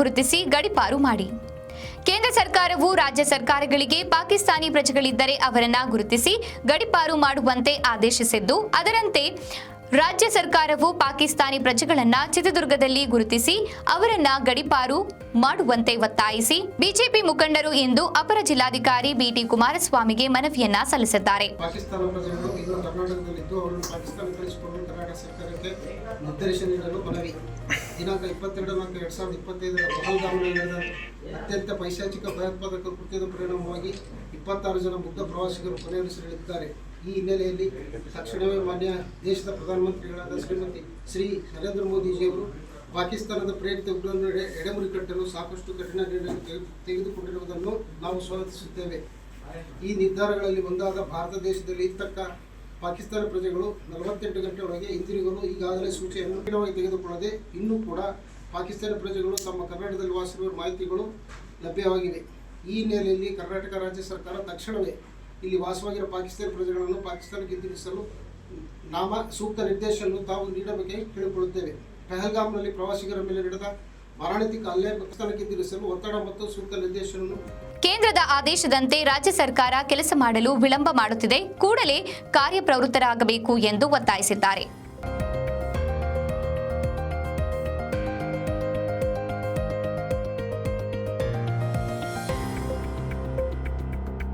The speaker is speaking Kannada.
ಗುರುತಿಸಿ ಗಡಿಪಾರು ಮಾಡಿ. ಕೇಂದ್ರ ಸರ್ಕಾರವು ರಾಜ್ಯ ಸರ್ಕಾರಗಳಿಗೆ ಪಾಕಿಸ್ತಾನಿ ಪ್ರಜೆಗಳಿದ್ದರೆ ಅವರನ್ನ ಗುರುತಿಸಿ ಗಡಿಪಾರು ಮಾಡುವಂತೆ ಆದೇಶಿಸಿದ್ದು, ಅದರಂತೆ ರಾಜ್ಯ ಸರ್ಕಾರವು ಪಾಕಿಸ್ತಾನಿ ಪ್ರಜೆಗಳನ್ನ ಚಿತ್ರದುರ್ಗದಲ್ಲಿ ಗುರುತಿಸಿ ಅವರನ್ನ ಗಡಿಪಾರು ಮಾಡುವಂತೆ ಒತ್ತಾಯಿಸಿ ಬಿಜೆಪಿ ಮುಖಂಡರು ಇಂದು ಅಪರ ಜಿಲ್ಲಾಧಿಕಾರಿ ಬಿಟಿ ಕುಮಾರಸ್ವಾಮಿಗೆ ಮನವಿಯನ್ನ ಸಲ್ಲಿಸಿದ್ದಾರೆ. ದಿನಾಂಕ ಇಪ್ಪತ್ತೆರಡು ನಾಲ್ಕು ಎರಡು ಸಾವಿರದ ಇಪ್ಪತ್ತೈದರ ಪಹಲ್ಗಾಮ್ನಲ್ಲಿ ನಡೆದ ಅತ್ಯಂತ ಪೈಶಾಚಿಕ ಭಯೋತ್ಪಾದಕ ಕೃತ್ಯದ ಪರಿಣಾಮವಾಗಿ ಇಪ್ಪತ್ತಾರು ಜನ ಮುಗ್ಧ ಪ್ರವಾಸಿಗರು ಕೊನೆಯುಸಿರೆಳಿದ್ದಾರೆ ಈ ಹಿನ್ನೆಲೆಯಲ್ಲಿ ತಕ್ಷಣವೇ ಮಾನ್ಯ ದೇಶದ ಪ್ರಧಾನಮಂತ್ರಿಗಳಾದ ಶ್ರೀಮತಿ ಶ್ರೀ ನರೇಂದ್ರ ಮೋದಿಜಿಯವರು ಪಾಕಿಸ್ತಾನದ ಪ್ರೇರಿತ ಉಗ್ರರನ್ನು ಎಡೆ ಎಡೆಮುರಿ ಕಟ್ಟಲು ಸಾಕಷ್ಟು ಕಠಿಣ ನಿರ್ಣಯ ತೆಗೆದುಕೊಂಡಿರುವುದನ್ನು ನಾವು ಸ್ವಾಗತಿಸುತ್ತೇವೆ. ಈ ನಿರ್ಧಾರಗಳಲ್ಲಿ ಒಂದಾದ ಭಾರತ ದೇಶದಲ್ಲಿ ಇರ್ತಕ್ಕ ಪಾಕಿಸ್ತಾನ ಪ್ರಜೆಗಳು ನಲವತ್ತೆಂಟು ಗಂಟೆ ಒಳಗೆ ಹಿಂದಿರುಗಲು ಈಗಾಗಲೇ ಸೂಚನೆಯನ್ನು ಕಠಿಣವಾಗಿ ತೆಗೆದುಕೊಳ್ಳದೆ ಇನ್ನೂ ಕೂಡ ಪಾಕಿಸ್ತಾನ ಪ್ರಜೆಗಳು ತಮ್ಮ ಕರ್ನಾಟಕದಲ್ಲಿ ವಾಸಿಸುವ ಮಾಹಿತಿಗಳು ಲಭ್ಯವಾಗಿವೆ. ಈ ಹಿನ್ನೆಲೆಯಲ್ಲಿ ಕರ್ನಾಟಕ ರಾಜ್ಯ ಸರ್ಕಾರ ತಕ್ಷಣವೇ ಇಲ್ಲಿ ವಾಸವಾಗಿರುವ ಪಾಕಿಸ್ತಾನ ಪ್ರಜೆಗಳನ್ನು ಪಾಕಿಸ್ತಾನಕ್ಕೆ ಹಿಂದಿರುಗಿಸಲು ನಾಮ, ಸೂಕ್ತ ನಿರ್ದೇಶನವನ್ನು ತಾವು ನೀಡಬೇಕೆ ಕೇಳಿಕೊಳ್ಳುತ್ತೇವೆ. ಪೆಹಲ್ಗಾಮ್ನಲ್ಲಿ ಪ್ರವಾಸಿಗರ ಮೇಲೆ ನಡೆದ ಕೇಂದ್ರದ ಆದೇಶದಂತೆ ರಾಜ್ಯ ಸರ್ಕಾರ ಕೆಲಸ ಮಾಡಲು ವಿಳಂಬ ಮಾಡುತ್ತಿದೆ. ಕೂಡಲೇ ಕಾರ್ಯಪ್ರವೃತ್ತರಾಗಬೇಕು ಎಂದು ಒತ್ತಾಯಿಸಿದ್ದಾರೆ.